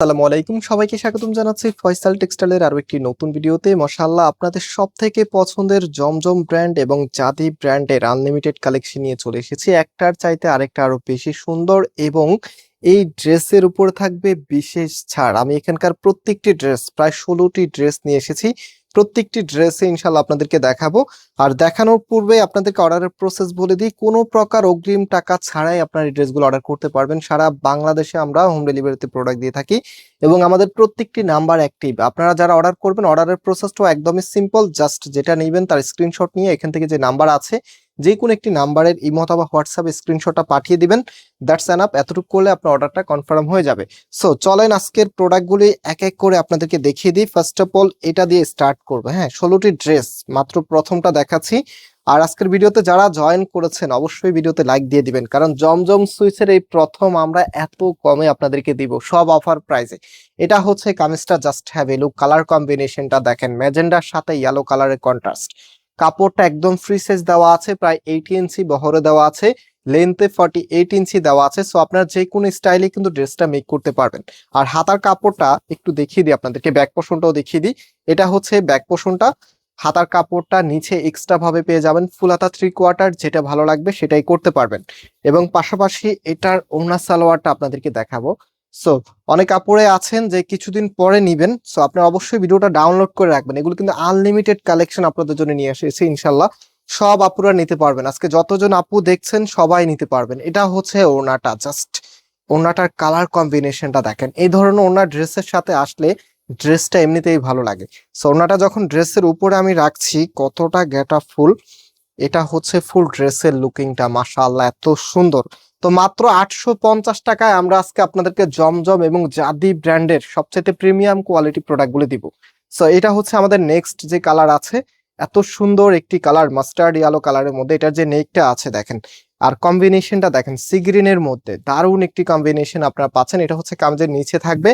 আসসালামু আলাইকুম। সবাইকে স্বাগতম জানাচ্ছি ফয়সাল টেক্সটাইলের আরও একটি নতুন ভিডিওতে। মশাল্লাহ আপনাদের সব থেকে পছন্দের জমজম ব্র্যান্ড এবং জাদি ব্র্যান্ডের আনলিমিটেড কালেকশন নিয়ে চলে এসেছি। একটার চাইতে আরেকটা আরও বেশি সুন্দর এবং এই ড্রেসের উপর থাকবে বিশেষ ছাড়। আমি এখানকার প্রত্যেকটি ড্রেস, প্রায় ষোলোটি ড্রেস নিয়ে এসেছি। প্রত্যেকটি ড্রেসে ইনশাল্লাহ আপনাদেরকে দেখাবো। আর দেখানোর পূর্বে আপনাদেরকে অর্ডারের প্রসেস বলে দিই, কোনো প্রকার অগ্রিম টাকা ছাড়াই আপনার এই ড্রেসগুলো অর্ডার করতে পারবেন। সারা বাংলাদেশে আমরা হোম ডেলিভারিতে প্রোডাক্ট দিয়ে থাকি এবং আমাদের প্রত্যেকটি নাম্বার অ্যাক্টিভ আপনারা যারা অর্ডার করবেন অর্ডারের প্রসেসটাও একদমই সিম্পল জাস্ট যেটা নেবেন তার স্ক্রিনশট নিয়ে এখান থেকে যে নাম্বার আছে যে কোনো একটি নাম্বারের ইমো অথবা হোয়াটসঅ্যাপ স্ক্রিনশটটা পাঠিয়ে দিবেন। দ্যাটস অ্যান আপ এতটুকু করলে আপনার অর্ডারটা কনফার্ম হয়ে যাবে। সো চলেন আজকের প্রোডাক্টগুলি এক এক করে আপনাদেরকে দেখিয়ে দিই। ফার্স্ট অফ অল এটা দিয়ে স্টার্ট করব। হ্যাঁ ষোলোটি ড্রেস মাত্র প্রথমটা দেখাচ্ছি। আর আজকের ভিডিওতে যারা জয়েন করেছেন, অবশ্যই ভিডিওতে লাইক দিয়ে দিবেন। কারণ জমজম সুইচের এই প্রথম আমরা এত কমে আপনাদেরকে দিব, সব অফার প্রাইসে এটা হচ্ছে কামিজটা জাস্ট হ্যাভ এলু কালার কম্বিনেশনটা দেখেন। ম্যাজেন্ডার সাথে ইয়েলো কালারের কন্ট্রাস্ট কাপড়টা একদম ফ্রি সাইজ দেওয়া আছে, প্রায় এইটি ইঞ্চি বহরে দেওয়া আছে লেন্থে ফর্টি এইট ইঞ্চি দেওয়া আছে সো আপনার যে কোনো স্টাইলে কিন্তু ড্রেসটা মেক করতে পারবেন। আর হাতার কাপড়টা একটু দেখিয়ে দিই আপনাদেরকে ব্যাক পোষণটাও দেখিয়ে দিই। এটা হচ্ছে ব্যাক পোষণটা হাতার কাপড়টা নিচে এক্সট্রা ভাবে পেয়ে যাবেন ফুল হাতা থ্রি কোয়ার্টার যেটা ভালো লাগবে সেটাই করতে পারবেন। এবং পাশাপাশি এটার ওড়না সালোয়ারটা আপনাদেরকে দেখাবো। সো অনেক কাপড়ে আছেন যে কিছুদিন পরে নিবেন। সো আপনি অবশ্যই ভিডিওটা ডাউনলোড করে রাখবেন। এগুলো কিন্তু আনলিমিটেড কালেকশন আপনাদের জন্য নিয়ে এসেছি ইনশাল্লাহ সব আপুরা নিতে পারবেন। আজকে যতজন আপু দেখছেন, সবাই নিতে পারবেন। এটা হচ্ছে ওড়নাটা। জাস্ট ওড়নাটার কালার কম্বিনেশনটা দেখেন। এই ধরনের ওনার ড্রেসের সাথে আসলে ড্রেসটা এমনিতেই ভালো লাগে। সো ওড়নাটা যখন ড্রেসের উপরে আমি রাখছি, কতটা গেটা ফুল এটা হচ্ছে ফুল ড্রেসের লুকিংটা মাশাআল্লাহ, এত সুন্দর। তো মাত্র আটশো পঞ্চাশ টাকায় আমরা আজকে আপনাদেরকে জমজম এবং জাদি ব্র্যান্ডের সবচেয়ে প্রিমিয়াম কোয়ালিটি প্রোডাক্টগুলি দিব। সো এটা হচ্ছে আমাদের নেক্সট যে কালার আছে, এত সুন্দর একটি কালার, মাস্টার্ড ইয়ালো কালারের মধ্যে, এটার যে নেকটা আছে দেখেন। আর কম্বিনেশনটা দেখেন সিগ্রিনের মধ্যে, দারুণ একটি কম্বিনেশন আপনারা পাচ্ছেন, এটা হচ্ছে কামজের নিচে থাকবে।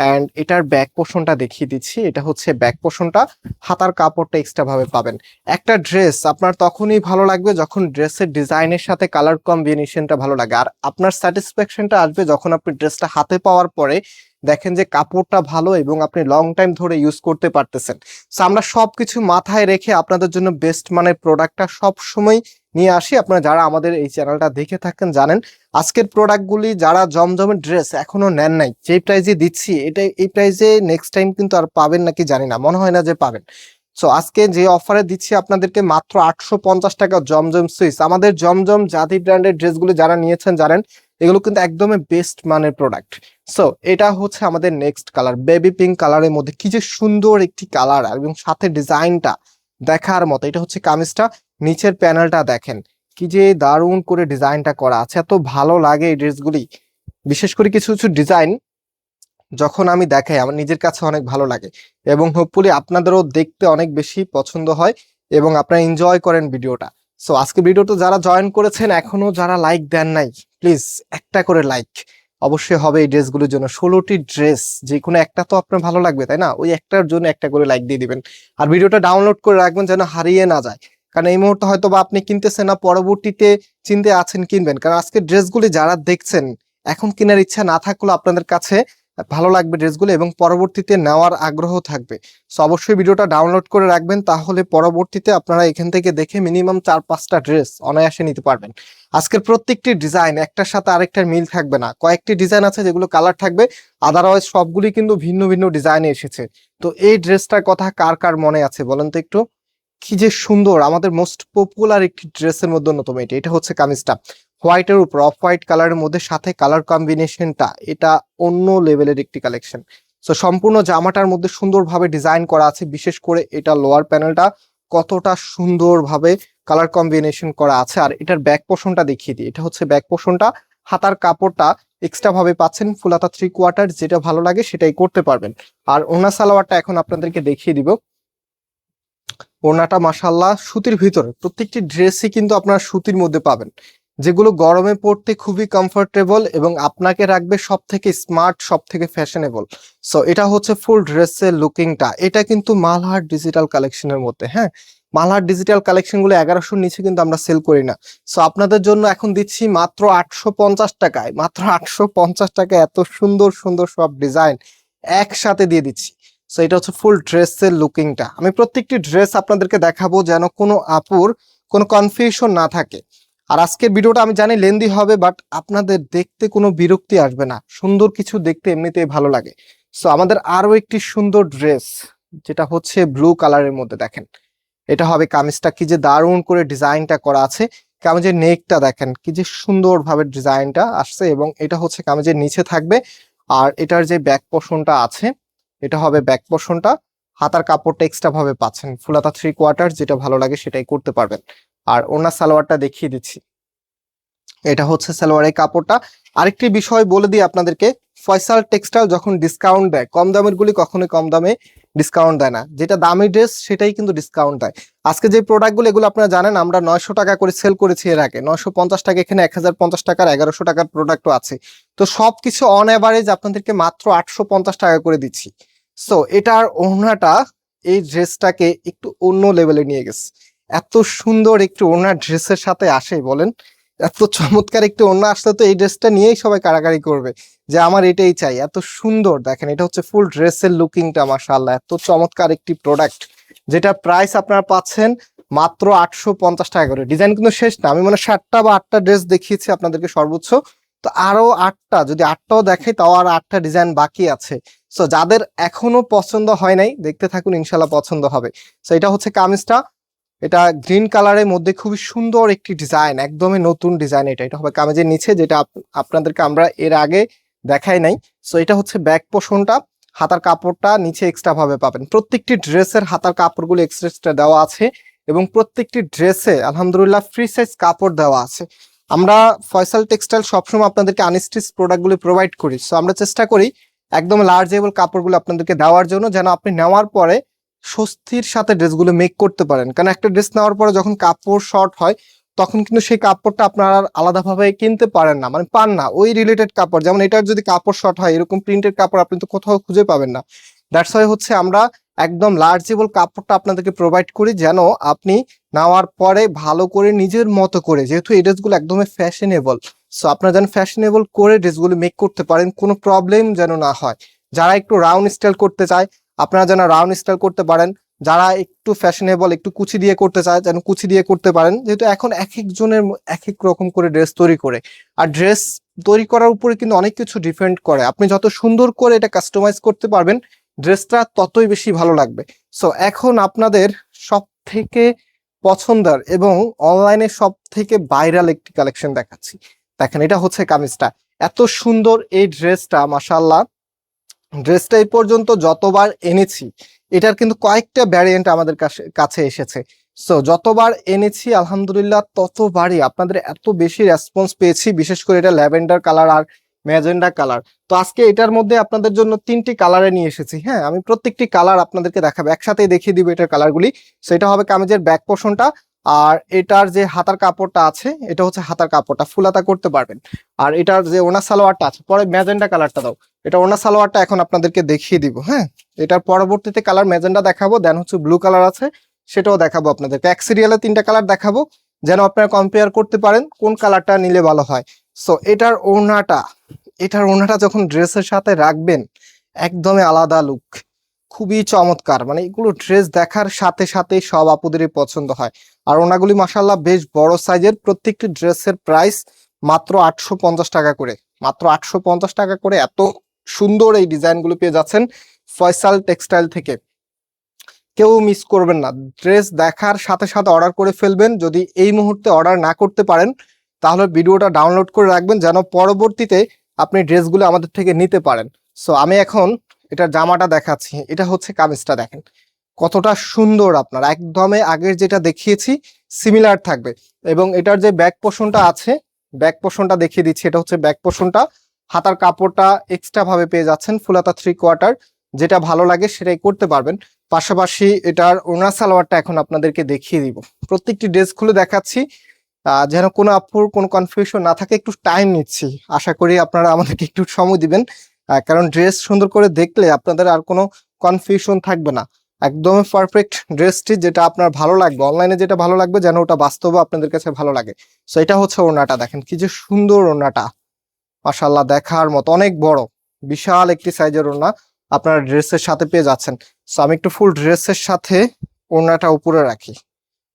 অ্যান্ড এটার ব্যাক পোষণটা দেখিয়ে দিচ্ছি। এটা হচ্ছে ব্যাক পোষণটা হাতার কাপড়টা এক্সট্রা ভাবে পাবেন। একটা ড্রেস আপনার তখনই ভালো লাগবে যখন ড্রেসের ডিজাইনের সাথে কালার কম্বিনেশনটা ভালো লাগে। আর আপনার স্যাটিসফ্যাকশনটা আসবে যখন আপনি ড্রেসটা হাতে পাওয়ার পরে দেখেন যে কাপড়টা ভালো এবং আপনি লং টাইম ধরে ইউজ করতে পারতেছেন। সো আমরা সবকিছু মাথায় রেখে আপনাদের জন্য বেস্ট মানের প্রোডাক্টটা সব সময় নিয়ে আসি। আপনারা যারা আমাদের এই চ্যানেলটা দেখে থাকেন জানেন আজকের প্রোডাক্টগুলি যারা জমজমের ড্রেস এখনও নেন নাই যে প্রাইজে দিচ্ছি এটা এই প্রাইজে নেক্সট টাইম কিন্তু আর পাবেন নাকি জানি না, মনে হয় না যে পাবেন। সো আজকে যে অফারে দিচ্ছি আপনাদেরকে মাত্র আটশো পঞ্চাশ টাকা জমজম সুইস আমাদের জমজম জাতি ব্র্যান্ডের ড্রেসগুলি যারা নিয়েছেন, জানেন, এগুলো কিন্তু একদমই বেস্ট মানের প্রোডাক্ট সো এটা হচ্ছে আমাদের নেক্সট কালার বেবি পিঙ্ক কালারের মধ্যে। কি যে সুন্দর একটি কালার এবং সাথে ডিজাইনটা দেখার মতো। এটা হচ্ছে কামিজটা, নিচের প্যানেলটা দেখেন। কি যে দারুণ করে ডিজাইনটা করা আছে, এত ভালো লাগে এই ড্রেসগুলি। বিশেষ করে কিছু কিছু ডিজাইন যখন আমি দেখাই, আমার নিজের কাছে অনেক ভালো লাগে এবং হোপফুলি আপনাদেরও দেখতে অনেক বেশি পছন্দ হয় এবং আপনারা এনজয় করেন ভিডিওটা। সো আজকে ভিডিওটা যারা জয়েন করেছেন, এখনও যারা লাইক দেন নাই প্লিজ একটা করে লাইক অবশ্যই হবে এই ড্রেসগুলোর জন্য। ষোলোটি ড্রেস যে কোনো একটা তো আপনার ভালো লাগবে, তাই না? ওই একটার জন্য একটা করে লাইক দিয়ে দিবেন। আর ভিডিওটা ডাউনলোড করে রাখবেন যেন হারিয়ে না যায়। কারণ এই মুহূর্তে হয়তো বা আপনি কিনতেছেন না, পরবর্তীতে চিনতে আছেন, কিনবেন। কারণ আজকে ড্রেসগুলি যারা দেখছেন, এখন কেনার ইচ্ছা না থাকলেও আপনাদের কাছে ভালো লাগবে ড্রেসগুলো এবং পরবর্তীতে নেওয়ার আগ্রহ থাকবে। সো অবশ্যই ভিডিওটা ডাউনলোড করে রাখবেন, তাহলে পরবর্তীতে আপনারা এখান থেকে দেখে মিনিমাম চার পাঁচটা ড্রেস অনায়াসে নিতে পারবেন। আজকের প্রত্যেকটি ডিজাইন, একটার সাথে আরেকটার মিল থাকবে না। কয়েকটি ডিজাইন আছে যেগুলো কালার থাকবে আদারওয়াইজ সবগুলি কিন্তু ভিন্ন ভিন্ন ডিজাইনে এসেছে। তো এই ড্রেসটার কথা কার কার মনে আছে বলেন তো একটু? কি যে সুন্দর, আমাদের মোস্ট পপুলার একটি ড্রেসের মধ্যে অন্যতম এটা। এটা হচ্ছে কামিজটা। হোয়াইটের উপর অফ হোয়াইট কালারের মধ্যে, সাথে কালার কম্বিনেশনটা এটা অন্য লেভেলের একটি কালেকশন সো সম্পূর্ণ জামাটার মধ্যে সুন্দরভাবে ডিজাইন করা আছে, বিশেষ করে এটা লোয়ার প্যানেলটা কতটা সুন্দরভাবে কালার কম্বিনেশন করা আছে। আর এটার ব্যাক পোর্শনটা দেখিয়ে দিই। এটা হচ্ছে ব্যাক পোর্শনটা হাতার কাপড়টা এক্সট্রা ভাবে পাচ্ছেন ফুলাতা থ্রি কোয়ার্টার যেটা ভালো লাগে সেটাই করতে পারবেন। আর ওনা সালোয়ারটা এখন আপনাদেরকে দেখিয়ে দিব। ওনাটা মাসাল্লাহ সুতির ভিতরে। প্রত্যেকটি ড্রেসই কিন্তু আপনারা সুতির মধ্যে পাবেন। যেগুলো গরমে পড়তে খুবই কমফোর্টেবল এবং আপনাকে রাখবে সব থেকে স্মার্ট সব থেকে ফ্যাশনেবল সো এটা হচ্ছে ফুল ড্রেসের লুকিংটা এটা কিন্তু মালহার ডিজিটাল কালেকশনের মধ্যে হ্যাঁ? মালহার ডিজিটাল কালেকশনগুলো এগারোশোর নিচে কিন্তু আমরা সেল করি না। সো আপনাদের জন্য এখন দিচ্ছি মাত্র আটশো পঞ্চাশ টাকায়। মাত্র আটশো পঞ্চাশ টাকায় এত সুন্দর সুন্দর সব ডিজাইন একসাথে দিয়ে দিচ্ছি। সো এটা হচ্ছে ফুল ড্রেসের লুকিংটা আমি প্রত্যেকটি ড্রেস আপনাদেরকে দেখাবো যেন কোনো আপুর কোনো কনফিউশন না থাকে। আর আজকের ভিডিওটা আমি জানি লেন্দি হবে বাট আপনাদের দেখতে কোনো বিরক্তি আসবে না। সুন্দর কিছু দেখতে এমনিতেই ভালো লাগে। সো আমাদের আরও একটি সুন্দর ড্রেস যেটা হচ্ছে ব্লু কালারের মধ্যে দেখেন। এটা হবে কামিজটা, কি যে দারুণ করে ডিজাইনটা করা আছে। কামিজের নেকটা দেখেন, কি যে সুন্দরভাবে ডিজাইনটা আসছে এবং এটা হচ্ছে কামিজের নিচে থাকবে। আর এটার যে ব্যাক পোর্শনটা আছে এটা হবে ব্যাক পোর্শনটা হাতার কাপড়টা এক্সট্রা ভাবে পাচ্ছেন। ফুলাতা থ্রি কোয়ার্টার যেটা ভালো লাগে সেটাই করতে পারবেন। আর ওনার সালোয়ারটা দেখিয়ে দিচ্ছি। এটা হচ্ছে সালোয়ারের কাপড়টা। আরেকটি বিষয় বলে দিই আপনাদেরকে, ফয়সাল টেক্সটাইল যখন ডিসকাউন্ট দেয়, কম দামের গুলি কখনোই কম দামে ডিসকাউন্ট দেয় না। যেটা দামি ড্রেস সেটাই কিন্তু ডিসকাউন্ট দেয়। আজকে যে প্রোডাক্টগুলো এগুলো আপনারা জানেন, আমরা নয়শো টাকা করে সেল করেছি এর আগে। নয়শো পঞ্চাশ টাকা, এখানে এক হাজার পঞ্চাশ টাকার, এগারোশো টাকার প্রোডাক্টও আছে। তো সবকিছু অন অ্যাভারেজ আপনাদেরকে মাত্র আটশো পঞ্চাশ টাকা করে দিচ্ছি। সো এটার ওড়নাটা এই ড্রেসটাকে একটু অন্য লেভেলে নিয়ে গেছে। এত সুন্দর একটু ওনার ড্রেসের সাথে আসে বলেন। এত চমৎকার একটু ওড়না আসলে তো এই ড্রেসটা নিয়েই সবাই কারাকারি করবে। যে আমার এটাই চাই। এত সুন্দর, দেখেন, এটা হচ্ছে ফুল ড্রেসের লুকিংটা মাশাআল্লাহ। এত চমৎকার একটি প্রোডাক্ট যেটা প্রাইস আপনারা পাচ্ছেন মাত্র আটশো পঞ্চাশ টাকা করে। ডিজাইন কিন্তু শেষ না। আমি মানে সাতটা বা আটটা ড্রেস দেখিয়েছি আপনাদেরকে সর্বোচ্চ। তো আরও আটটা, যদি আটটাও দেখাই, তাও আর আটটা ডিজাইন বাকি আছে। সো যাদের এখনও পছন্দ হয় নাই, দেখতে থাকুন ইনশাল্লাহ পছন্দ হবে। সো এটা হচ্ছে কামিজটা। এটা গ্রিন কালারের মধ্যে খুবই সুন্দর একটি ডিজাইন একদমই নতুন ডিজাইন এটা। এটা হবে কামিজের নিচে, যেটা আপ- আপনাদেরকে আমরা এর আগে দেখাই নাই। সো এটা হচ্ছে ব্যাক পোষণটা। হাতার কাপড়টা নিচে এক্সট্রা ভাবে পাবেন। প্রত্যেকটি ড্রেসের হাতার কাপড়গুলো এক্সট্রা দেওয়া আছে এবং প্রত্যেকটি ড্রেসে, আলহামদুলিল্লাহ ফ্রি সাইজ কাপড় দেওয়া আছে। আমরা ফয়সাল টেক্সটাইল সবসময় আপনাদেরকে আনস্টিচ প্রোডাক্টগুলো প্রোভাইড করি। সো আমরা চেষ্টা করি একদম লার্জেবল কাপড়গুলো আপনাদেরকে দেওয়ার জন্য, যেন আপনি নেওয়ার পরে স্বস্তির সাথে ড্রেসগুলো মেক করতে পারেন। কারণ একটা ড্রেস নেওয়ার পরে যখন কাপড় শর্ট হয়, তখন কিন্তু সেই কাপড়টা আপনারা আলাদাভাবে কিনতে পারেন না মানে পান না। ওই রিলেটেড কাপড়, যেমন এটার যদি কাপড় শর্ট হয়, এরকম প্রিন্টের কাপড় আপনি তো কোথাও খুঁজে পাবেন না। দ্যাটস হচ্ছে আমরা একদম লার্জেবল কাপড়টা আপনাদেরকে প্রোভাইড করি যেন আপনি নেওয়ার পরে ভালো করে নিজের মতো করে, যেহেতু এই ড্রেসগুলো একদমই ফ্যাশনেবল সো আপনারা যেন ফ্যাশনেবল করে ড্রেসগুলো মেক করতে পারেন, কোনো প্রবলেম যেন না হয়। যারা একটু রাউন্ড স্টাইল করতে চায়, আপনারা যেন রাউন্ড স্টাইল করতে পারেন। যারা একটু ফ্যাশনেবল একটু কুচি দিয়ে করতে চায়, যেন কুচি দিয়ে করতে পারেন। যেহেতু এখন এক একজনের এক এক রকম করে ড্রেস তৈরি করে। আর ড্রেস তৈরি করার উপরে কিন্তু অনেক কিছু ডিপেন্ড করে। আপনি যত সুন্দর করে এটা কাস্টমাইজ করতে পারবেন ড্রেসটা ততই বেশি ভালো লাগবে। সো এখন আপনাদের সব থেকে পছন্দের এবং অনলাইনে সব থেকে ভাইরাল একটি কালেকশন দেখাচ্ছি। দেখেন, এটা হচ্ছে কামিজটা। এত সুন্দর এই ড্রেসটা মাসাল্লাহ ড্রেসটা এই পর্যন্ত যতবার এনেছি, এটার কিন্তু কয়েকটা ভ্যারিয়েন্ট আমাদের কাছে কাছে এসেছে। সো যতবার এনেছি, আলহামদুলিল্লাহ, ততবারই আপনাদের এত বেশি রেসপন্স পেয়েছি। বিশেষ করে এটা ল্যাভেন্ডার কালার আর ম্যাজেন্ডা কালার। তো আজকে এটার মধ্যে আপনাদের জন্য তিনটি কালারে নিয়ে এসেছি হ্যাঁ? আমি প্রত্যেকটি কালার আপনাদেরকে দেখাবো, একসাথেই দেখিয়ে দিব এটার কালারগুলি। সেটা হবে কামিজের ব্যাক পোর্শনটা আর এটার যে হাতার কাপড়টা আছে, এটা হচ্ছে হাতার কাপড়টা, ফুলাতা করতে পারবেন। আর এটার যে ওনা সালোয়ারটা আছে, পরে ম্যাজেন্ডা কালারটা দাও। এটা ওনা সালোয়ারটা এখন আপনাদেরকে দেখিয়ে দিব হ্যাঁ? এটার পরবর্তীতে কালার ম্যাজেন্ডা দেখাবো, দেন হচ্ছে ব্লু কালার আছে, সেটাও দেখাবো আপনাদেরকে। এক সিরিয়ালে তিনটা কালার দেখাবো, যেন আপনারা কম্পেয়ার করতে পারেন কোন কালারটা নিলে ভালো হয়। সো এটার ওড়নাটা এটার ওড়নাটা যখন ড্রেসের সাথে রাখবেন, একদমই আলাদা লুক খুবই চমৎকার। মানে এগুলো ড্রেস দেখার সাথে সাথে সব আপুদেরই পছন্দ হয়। আর ওনাগুলি মাসাল্লাহ বেশ বড় সাইজের প্রত্যেকটি ড্রেসের প্রাইস মাত্র আটশো পঞ্চাশ টাকা করে। মাত্র আটশো পঞ্চাশ টাকা করে এত সুন্দর এই ডিজাইনগুলো পেয়ে যাচ্ছেন ফয়সাল টেক্সটাইল থেকে। কেউ মিস করবেন না। ড্রেস দেখার সাথে সাথে অর্ডার করে ফেলবেন। যদি এই মুহূর্তে অর্ডার না করতে পারেন তাহলে ভিডিওটা ডাউনলোড করে রাখবেন যেন পরবর্তীতে আপনি ড্রেসগুলো আমাদের থেকে নিতে পারেন। সো আমি এখন এটার জামাটা দেখাচ্ছি। এটা হচ্ছে কামিজটা দেখেন। কতটা সুন্দর আপনার। একদমে আগের যেটা দেখিয়েছি সিমিলার থাকবে। এবং এটার যে ব্যাক পোর্শনটা আছে ব্যাক পোর্শনটা দেখিয়ে দিচ্ছি। এটা হচ্ছে ব্যাক পোর্শনটা হাতার কাপড়টা এক্সট্রা ভাবে পেয়ে যাচ্ছেন ফুলাতা থ্রি কোয়ার্টার যেটা ভালো লাগে সেটাই করতে পারবেন। পাশাপাশি এটার ওনা সালোয়ারটা এখন আপনাদেরকে দেখিয়ে দিব। প্রত্যেকটি ড্রেস খুলে দেখাচ্ছি। যেন কোনো আপুর কোনো কনফিউশন না থাকে, একটু টাইম নিচ্ছি। আশা করি আপনারা আমাদেরকে একটু সময় দিবেন। কারণ ড্রেস সুন্দর করে দেখলে আপনাদের আর কোনো কনফিউশন থাকবে না। একদম পারফেক্ট ড্রেসটি যেটা আপনার ভালো লাগবে অনলাইনে যেটা ভালো লাগবে, যেন ওটা বাস্তবে আপনাদের কাছে ভালো লাগে। সো এটা হচ্ছে ওড়নাটা, দেখেন কি যে সুন্দর ওড়নাটা। মাশাল্লাহ দেখার মতো, অনেক বড়, বিশাল একটি সাইজের ওড়না আপনারা ড্রেসের সাথে পেয়ে যাচ্ছেন। সো আমি একটু ফুল ড্রেসের সাথে ওড়নাটা উপরে রাখি।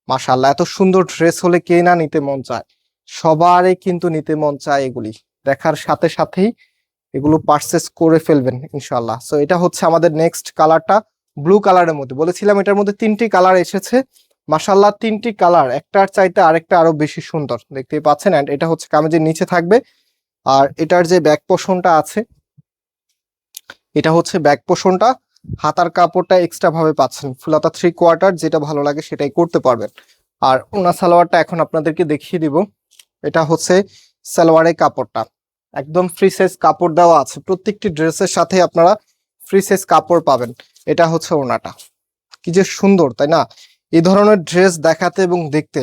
মাশাল্লাহ এত সুন্দর ড্রেস হলে কে না নিতে মন চায়? সবারই কিন্তু নিতে মন চায় এগুলি। দেখার সাথে সাথেই এগুলো পারচেস করে ফেলবেন ইনশাল্লাহ সো এটা হচ্ছে আমাদের নেক্সট কালারটা ব্লু কালারের মধ্যে। বলেছিলাম এটার মধ্যে তিনটি কালার এসেছে। মাশাল্লাহ তিনটি কালার একটার চাইতে আরেকটা আরও বেশি সুন্দর। দেখতেই পাচ্ছেন? অ্যান্ড এটা হচ্ছে কামেজের নিচে থাকবে। আর এটার যে ব্যাক পোষণটা আছে, এটা হচ্ছে ব্যাক পোষণটা হাতার কাপড়টা এক্সট্রা ভাবে পাচ্ছেন। ফুলাতা থ্রি কোয়ার্টার যেটা ভালো লাগে সেটাই করতে পারবেন। আর ওনা সালোয়ারটা এখন আপনাদেরকে দেখিয়ে দিব। এটা হচ্ছে সালোয়ারের কাপড়টা। একদম ফ্রি সাইজ কাপড় দেওয়া আছে। প্রত্যেকটি ড্রেসের সাথে আপনারা ফ্রি সাইজ কাপড় পাবেন। এটা হচ্ছে ওনাটা। কি যে সুন্দর, তাই না? এই ধরনের ড্রেস দেখাতে এবং দেখতে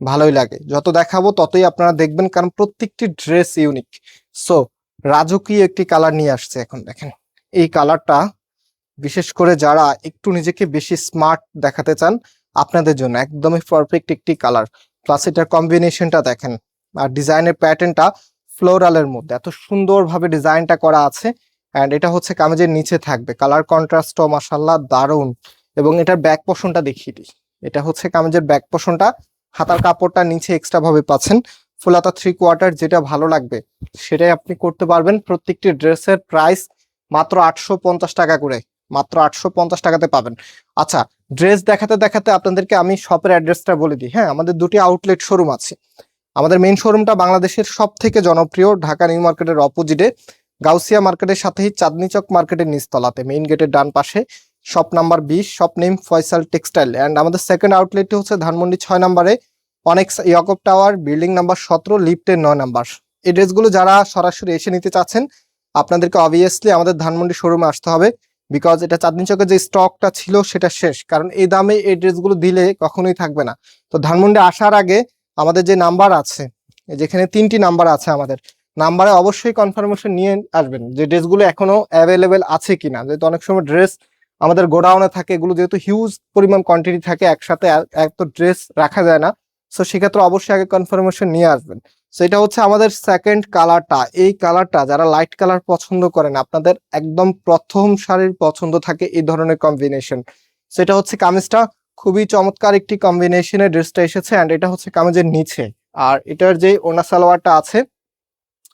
ভালোই লাগে। যত দেখাবো ততই আপনারা দেখবেন, কারণ প্রত্যেকটি ড্রেস ইউনিক সো রাজকীয় একটি কালার নিয়ে আসছে এখন, দেখেন। এই কালারটা বিশেষ করে যারা একটু নিজেকে বেশি স্মার্ট দেখাতে চান, আপনাদের জন্য একদমই পারফেক্ট একটি কালার প্লাস এটার কম্বিনেশনটা দেখেন, আর ডিজাইনের প্যাটার্নটা ফ্লোরালের মধ্যে। এত সুন্দরভাবে ডিজাইনটা করা আছে অ্যান্ড এটা হচ্ছে কামেজের নিচে থাকবে। কালার কন্ট্রাস্টও মাসাল্লাহ দারুণ। এবং এটার ব্যাক পোষণটা দেখিয়ে দিই। এটা হচ্ছে কামেজের ব্যাক পোষণটা হাতার কাপড়টা নিচে এক্সট্রা ভাবে পাচ্ছেন। ফুলাতা থ্রি কোয়ার্টার যেটা ভালো লাগবে, সেটাই আপনি করতে পারবেন। প্রত্যেকটি ড্রেসের প্রাইস মাত্র আটশো পঞ্চাশ টাকা করে। মাত্র আটশো পঞ্চাশ টাকাতে পাবেন। আচ্ছা ড্রেস দেখাতে দেখাতে আপনাদেরকে আমি শপের অ্যাড্রেসটা বলে দিই। হ্যাঁ আমাদের দুটি আউটলেট শোরুম আছে। আমাদের মেইন শোরুমটা বাংলাদেশের সব থেকে জনপ্রিয়, ঢাকা নিউ মার্কেটের অপোজিটে গাউসিয়া মার্কেটের সাথেই চাঁদনি চক মার্কেটের নিচতলাতে মেইন গেটের ডান পাশে। শপ নাম্বার বিশ shop name Faisal textile and আমাদের সেকেন্ড আউটলেটটি হচ্ছে ধানমন্ডি ছয় নাম্বারে অনেক ইয়াকব টাওয়ার বিল্ডিং নাম্বার সতেরো লিফটের নয় নাম্বার। এই ড্রেসগুলো যারা সরাসরি এসে নিতে চাচ্ছেন, আপনাদেরকে অবভিয়াসলি আমাদের ধানমন্ডি শোরুমে আসতে হবে। বিকজ এটা চাঁদনি চকে যে স্টকটা ছিল সেটা শেষ। কারণ এই দামে এই ড্রেসগুলো দিলে কখনোই থাকবে না। তো ধানমন্ডি আসার আগে আমাদের যে নাম্বার আছে যেখানে তিনটি নাম্বার আছে আমাদের, নাম্বারে অবশ্যই কনফার্মেশন নিয়ে আসবেন যে ড্রেসগুলো এখনও অ্যাভেলেবেল আছে কিনা। যেহেতু অনেক সময় ড্রেস আমাদের গোডাউনে থাকে, এগুলো যেহেতু হিউজ পরিমাণ কোয়ান্টিটি থাকে, একসাথে এত ড্রেস রাখা যায় না। সো সেক্ষেত্রে অবশ্যই আগে কনফার্মেশন নিয়ে আসবেন। সো এটা হচ্ছে আমাদের সেকেন্ড কালারটা এই কালারটা যারা লাইট কালার পছন্দ করেন, আপনাদের একদম প্রথম সারির পছন্দ থাকে এই ধরনের কম্বিনেশন সেটা হচ্ছে কামিজটা, খুবই চমৎকার একটি কম্বিনেশনের ড্রেসটা এসেছে অ্যান্ড এটা হচ্ছে কামিজের নিচে। আর এটার যে ওনা সালোয়ারটা আছে,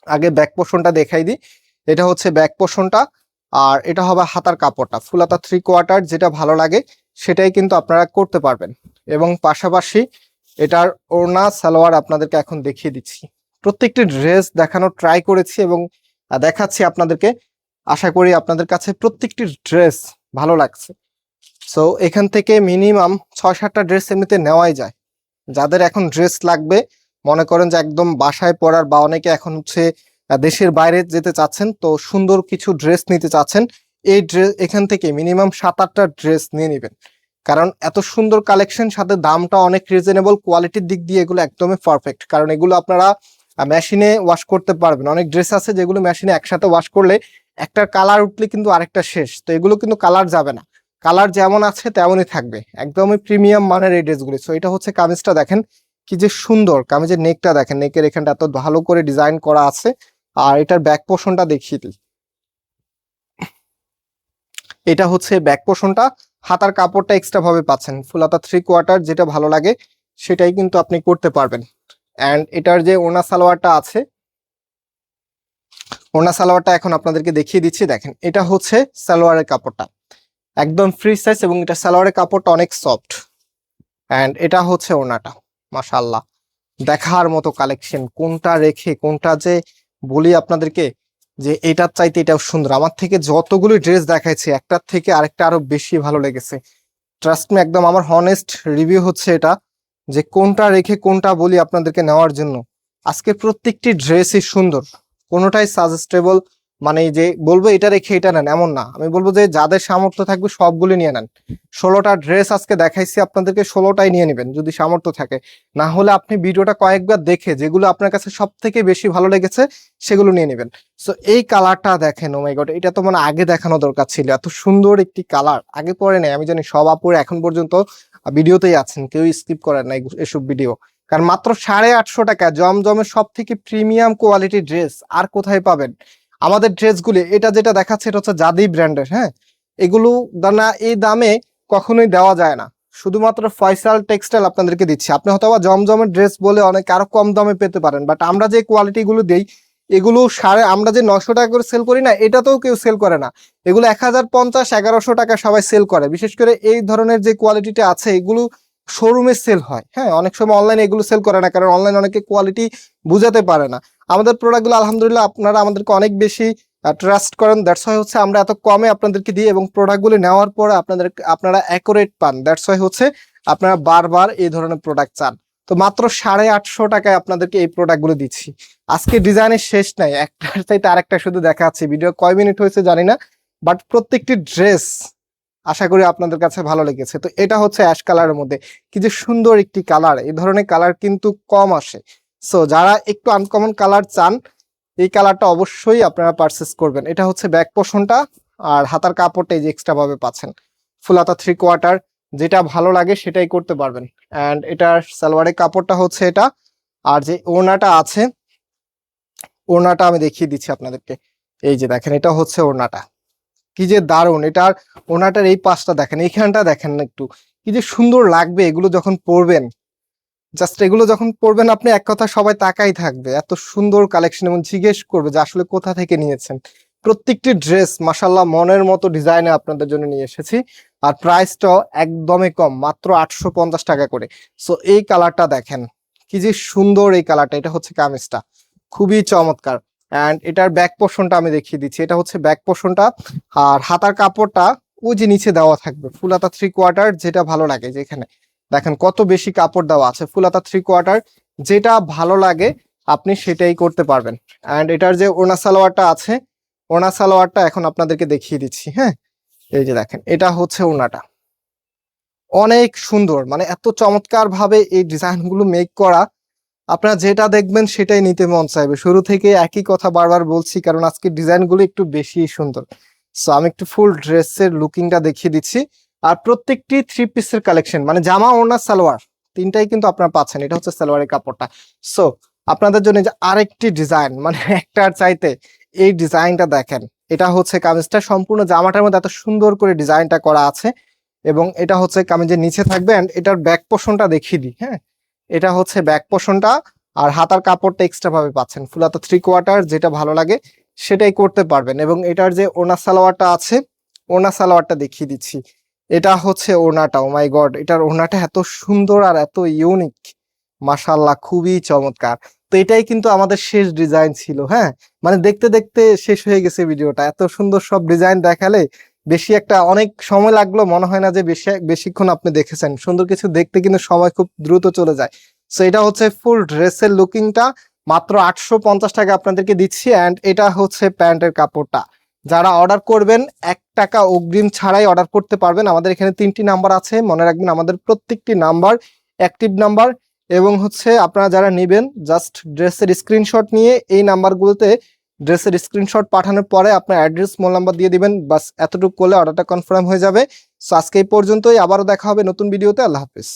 আগে ব্যাক পোর্শনটা দেখাই দিই। এটা হচ্ছে ব্যাক পোর্শনটা আর এটা হবে হাতার কাপড়টা ফুলাতা থ্রি কোয়ার্টার যেটা ভালো লাগে, সেটাই কিন্তু আপনারা করতে পারবেন। এবং পাশাপাশি এটার ওড়না, সালোয়ার আপনাদেরকে এখন দেখিয়ে দিচ্ছি। প্রত্যেকটি ড্রেস দেখানো ট্রাই করেছি এবং দেখাচ্ছি আপনাদেরকে। আশা করি আপনাদের কাছে প্রত্যেকটি ড্রেস ভালো লাগছে। সো এখান থেকে মিনিমাম ছয় সাতটা ড্রেস এমনিতে নেওয়াই যায়। যাদের এখন ড্রেস লাগবে, মনে করেন যে একদম বাসায় পরার বা অনেকে এখন হচ্ছে দেশের বাইরে যেতে চাচ্ছেন, তো সুন্দর কিছু ড্রেস নিতে চাচ্ছেন, এই ড্রেস এখান থেকে মিনিমাম সাত আটটা ড্রেস নিয়ে নেবেন। কারণ এত সুন্দর কালেকশন সাথে দামটা অনেক রিজনেবল কোয়ালিটির দিক দিয়ে এগুলো একদমই পারফেক্ট কারণ এগুলো আপনারা মেশিনে ওয়াশ করতে পারবেন। অনেক ড্রেস আছে যেগুলো মেশিনে একসাথে ওয়াশ করলে একটা কালার উঠলে কিন্তু আরেকটা শেষ। তো এগুলো কিন্তু কালার যাবে না। কালার যেমন আছে তেমনই থাকবে। একদমই প্রিমিয়াম মানের এই ড্রেসগুলি সো এটা হচ্ছে কামিজটা দেখেন, কি যে সুন্দর। কামিজের নেকটা দেখেন নেকের এখানটা এত ভালো করে ডিজাইন করা আছে। আর এটার ব্যাক পোর্শনটা দেখিয়ে দিই। এটা হচ্ছে ব্যাক পোর্শনটা হাতার কাপড়টা এক্সট্রা ভাবে পাচ্ছেন। ফুল হাতা থ্রি কোয়ার্টার যেটা ভালো লাগে, সেটাই কিন্তু আপনি করতে পারবেন। অ্যান্ড এটার যে ওনা সালোয়ারটা আছে ওনা সালোয়ারটা এখন আপনাদেরকে দেখিয়ে দিচ্ছি, দেখেন, এটা হচ্ছে সালোয়ারের কাপড়টা। একদম ফ্রি সাইজ এবং এটা সালোয়ারের কাপড়টা অনেক সফট অ্যান্ড এটা হচ্ছে ওনাটা মাশাল্লাহ দেখার মতো কালেকশন কোনটা রেখে, কোনটা যে বলি আপনাদেরকে যে এটার চাইতে এটাও সুন্দর। আমার থেকে যতগুলো ড্রেস দেখাইছে, একটার থেকে আরেকটা আরও বেশি ভালো লেগেছে। ট্রাস্ট মি একদম আমার হনেস্ট রিভিউ হচ্ছে এটা, যে কোনটা রেখে কোনটা বলি আপনাদেরকে নেওয়ার জন্য। আজকে প্রত্যেকটি ড্রেসই সুন্দর, কোনোটাই সাজেস্টেবল মানে যে বলব এটা রেখে এটা নেন, এমন না। আমি বলব যে যাদের সামর্থ্য থাকবে সবগুলি নিয়ে নেন। ষোলোটা ড্রেস আজকে দেখাইছি, আপনাদেরকে ষোলোটাই নিয়ে নেবেন যদি সামর্থ্য থাকে। না হলে আপনি ভিডিওটা কয়েকবার দেখে যেগুলো আপনার কাছে সব থেকে বেশি ভালো লেগেছে, সেগুলো নিয়ে নেবেন। সো এই কালারটা দেখেন ও মাই গড এটা তো মানে আগে দেখানো দরকার ছিল। এত সুন্দর একটি কালার, আগে পরে নেই। আমি জানি সব আপুরে এখন পর্যন্ত ভিডিওতেই আছেন কেউ স্কিপ করেন না এসব ভিডিও কারণ মাত্র সাড়ে আটশো টাকা, জমজমের সব থেকে প্রিমিয়াম কোয়ালিটি ড্রেস আর কোথায় পাবেন? আমাদের ড্রেসগুলি, এটা যেটা দেখাচ্ছে এটা হচ্ছে জাদি ব্র্যান্ডের হ্যাঁ? এগুলো দানা, এই দামে কখনোই দেওয়া যায় না। শুধুমাত্র ফয়সাল টেক্সটাইল আপনাদেরকে দিচ্ছি। আপনি হয়তো বা জমজমের ড্রেস বলে অনেক আরও কম দামে পেতে পারেন বাট আমরা যে কোয়ালিটি গুলো দেই, এগুলো সাড়ে, আমরা যে নশো টাকা করে সেল করি না, এটাতেও কেউ সেল করে না। এগুলো এক হাজার পঞ্চাশ, এগারোশো টাকা সবাই সেল করে। বিশেষ করে এই ধরনের যে কোয়ালিটিটা আছে, এগুলো শোরুমে সেল হয়। হ্যাঁ অনেক সময় অনলাইনে এগুলো সেল করে না, কারণ অনলাইন অনেকে কোয়ালিটি বুঝাতে পারে না। আমাদের প্রোডাক্টগুলো আলহামদুলিল্লাহ আপনারা আমাদেরকে অনেক বেশি ট্রাস্ট করেন। দ্যাটস ওয়াই হচ্ছে আমরা এত কমে আপনাদেরকে দিই এবং প্রোডাক্টগুলো নেওয়ার পরে আপনাদের, আপনারা অ্যাকুরেট পান। দ্যাটস ওয়াই হচ্ছে আপনারা বারবার এই ধরনের প্রোডাক্ট চান। তো মাত্র সাড়ে আটশো টাকায় আপনাদেরকে এই প্রোডাক্টগুলো দিচ্ছি। আজকে ডিজাইনের শেষ নাই। একটার চাইতে আরেকটা শুধু দেখাচ্ছি। ভিডিও কয় মিনিট হয়েছে জানি না বাট প্রত্যেকটি ড্রেস আশা করি আপনাদের কাছে ভালো লেগেছে। তো এটা হচ্ছে অ্যাশ কালারের মধ্যে। কি যে সুন্দর একটি কালার, এই ধরনের কালার কিন্তু কম আসে। সো যারা একটু আনকমন কালার চান, এই কালারটা অবশ্যই আপনারা পারচেস করবেন। এটা হচ্ছে ব্যাক পোর্শনটা আর হাতার কাপড়টা এই যে এক্সট্রা ভাবে পাচ্ছেন। ফুল হাতা থ্রি কোয়ার্টার যেটা ভালো লাগে সেটাই করতে পারবেন। অ্যান্ড এটার সালোয়ারের কাপড়টা হচ্ছে এটা। আর যে ওড়নাটা আছে, ওড়নাটা আমি দেখিয়ে দিচ্ছি আপনাদেরকে। এই যে দেখেন, এটা হচ্ছে ওড়নাটা। কি যে দারুণ এটার ওনাটার এই পাশটা দেখেন, এইখানটা দেখেন না একটু। কি যে সুন্দর লাগবে এগুলো যখন পরবেন। জাস্ট এগুলো যখন পরবেন, আপনি এক কথা সবাই তাকাই থাকবে। এত সুন্দর কালেকশন এবং জিজ্ঞেস করবে যে আসলে কোথা থেকে নিয়েছেন। প্রত্যেকটি ড্রেস মাসাল্লাহ মনের মতো ডিজাইনে আপনাদের জন্য নিয়ে এসেছি। আর প্রাইসটাও একদমই কম, মাত্র আটশো পঞ্চাশ টাকা করে। সো এই কালারটা দেখেন, কি যে সুন্দর এই কালারটা এটা হচ্ছে কামিজটা। খুবই চমৎকার। অ্যান্ড এটার ব্যাক পোর্শনটা আমি দেখিয়ে দিচ্ছি। এটা হচ্ছে ব্যাক পোর্শনটা আর হাতার কাপড়টা ওই যে নিচে দেওয়া থাকবে ফুল হাতা থ্রি কোয়ার্টার যেটা ভালো লাগে যেখানে। দেখেন কত বেশি কাপড় দেওয়া আছে ফুল হাতা থ্রি কোয়ার্টার যেটা ভালো লাগে আপনি সেটাই করতে পারবেন। অ্যান্ড এটার যে ওনা সালোয়ারটা আছে ওনা সালোয়ারটা এখন আপনাদেরকে দেখিয়ে দিচ্ছি হ্যাঁ? এই যে দেখেন, এটা হচ্ছে ওনাটা অনেক সুন্দর মানে এত চমৎকার ভাবে এই ডিজাইনগুলো মেক করা আপনারা যেটা দেখবেন সেটাই নিতে মন চাইবে। শুরু থেকে একই কথা বারবার বলছি, কারণ আজকে ডিজাইনগুলো একটু বেশি সুন্দর। সো আমি একটু ফুল ড্রেসের লুকিংটা দেখিয়ে দিচ্ছি। আর প্রত্যেকটি থ্রি পিসের কালেকশন মানে জামা, ওড়না, সালোয়ার, তিনটাই কিন্তু আপনারা পাচ্ছেন। এটা হচ্ছে সালোয়ারের কাপড়টা। সো আপনাদের জন্য যে আরেকটি ডিজাইন মানে একটার চাইতে এই ডিজাইনটা দেখেন। এটা হচ্ছে কামিজটা, সম্পূর্ণ জামাটার মধ্যে এত সুন্দর করে ডিজাইনটা করা আছে। এবং এটা হচ্ছে কামিজের নিচে থাকবে and এটার ব্যাক পোর্শনটা দেখিয়ে দিই হ্যাঁ? এটা হচ্ছে ব্যাক পোর্শনটা আর হাতার কাপড়টা এক্সট্রা ভাবে পাচ্ছেন। ফুল হাতা থ্রি কোয়ার্টার যেটা ভালো লাগে, সেটাই করতে পারবেন। এবং এটার যে ওনা সালোয়ারটা আছে ওনা সালোয়ারটা দেখিয়ে দিচ্ছি। এটা হচ্ছে ওনাটা ও মাই গড এটার ওনাটা এত সুন্দর আর এত ইউনিক মাশাল্লাহ খুবই চমৎকার। তো এটাই কিন্তু আমাদের শেষ ডিজাইন ছিল হ্যাঁ? মানে দেখতে দেখতে শেষ হয়ে গেছে ভিডিওটা এত সুন্দর সব ডিজাইন দেখালে বেশি একটা অনেক সময় লাগল, মনে হয় না যে বেশি, বেশিক্ষণ আপনি দেখেছেন। সুন্দর কিছু দেখতে কিন্তু সময় খুব দ্রুত চলে যায়। সো এটা হচ্ছে ফুল ড্রেসের লুকিংটা। মাত্র আটশো পঞ্চাশ টাকা আপনাদেরকে দিচ্ছি অ্যান্ড এটা হচ্ছে প্যান্টের কাপড়টা। যারা অর্ডার করবেন, এক টাকা অগ্রিম ছাড়াই অর্ডার করতে পারবেন। আমাদের এখানে তিনটি নাম্বার আছে। মনে রাখবেন আমাদের প্রত্যেকটি নাম্বার অ্যাক্টিভ নাম্বার এবং হচ্ছে আপনারা যারা নেবেন জাস্ট ড্রেসের স্ক্রিনশট নিয়ে এই নাম্বারগুলোতে ড্রেসের স্ক্রিনশট পাঠানোর পরে আপনার অ্যাড্রেস মোল নাম্বার দিয়ে দিবেন। বাস এতটুকু করলে অর্ডারটা কনফার্ম হয়ে যাবে। সো আজকে এই পর্যন্তই। আবারও দেখা হবে নতুন ভিডিওতে আল্লাহ হাফিজ।